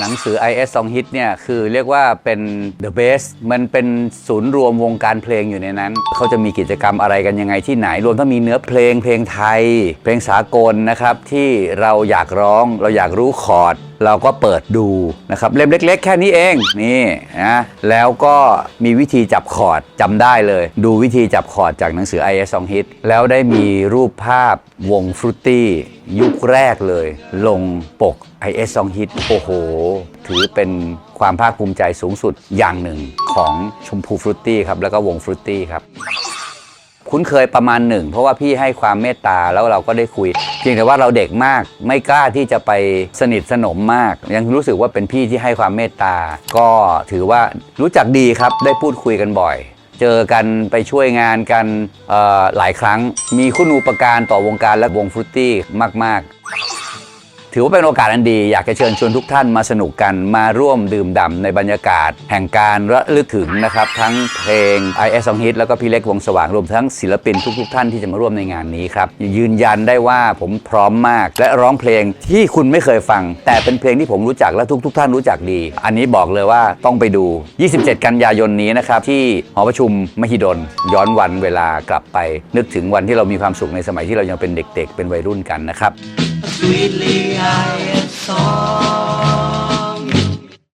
หนังสือ IS Song Hit เนี่ยคือเรียกว่าเป็น the best มันเป็นศูนย์รวมวงการเพลงอยู่ในนั้น เขาจะมีกิจกรรมอะไรกันยังไงที่ไหน รวมทั้งมีเนื้อเพลงเพลงไทย เพลงสากลนะครับที่เราอยากร้องเราอยากรู้คอร์ดเราก็เปิดดูนะครับเล่มเล็ก ๆ แค่นี้เองนี่นะแล้วก็มีวิธีจับคอร์ดจำได้เลย ดูวิธีจับคอร์ดจากหนังสือ IS Song Hit แล้วได้มีรูปภาพวงฟรุตตี้ยุคแรกเลย ลงปก IS Song Hit โอ้โห ถือเป็นความภาคภูมิใจสูงสุดอย่างหนึ่งของชมพูฟรุตตี้ครับแล้วก็วงฟรุตตี้ครับ คุ้นเคยประมาณหนึ่ง เพราะว่าพี่ให้ความเมตตาแล้วเราก็ได้คุย เพียงแต่ว่าเราเด็กมากไม่กล้าที่จะไปสนิทสนมมาก ยังรู้สึกว่าเป็นพี่ที่ให้ความเมตตา ก็ถือว่ารู้จักดีครับได้พูดคุยกันบ่อย เจอกันไปช่วยงานกันหลายครั้ง มีคุณูปการต่อวงการและวงฟรุตตี้มาก ๆ ถือว่าเป็นโอกาสอันดี อยากจะเชิญชวนทุกท่านมาสนุกกันมาร่วมดื่มด่ำในบรรยากาศ แห่งการระลึกถึงนะครับ ทั้งเพลง i อ Song Hit แล้วก็พี่เล็กวงสว่างรวมทั้งศิลปินทุก ๆ ท่านที่จะมาร่วมในงานนี้ครับยืนยันได้ว่าผมพร้อมมาก และร้องเพลงที่คุณไม่เคยฟัง แต่เป็นเพลงที่ผมรู้จักและทุก ๆ ท่านรู้จักดี อันนี้บอกเลยว่าต้องไปดู 27 กันยายนนี้นะครับที่หอประชุมมหิดลย้อนวันเวลากลับไป นึกถึงวันที่เรามีความสุขในสมัยที่เรายังเป็นเด็ก ๆ เป็นวัยรุ่นกันนะครับ Sweetly I am.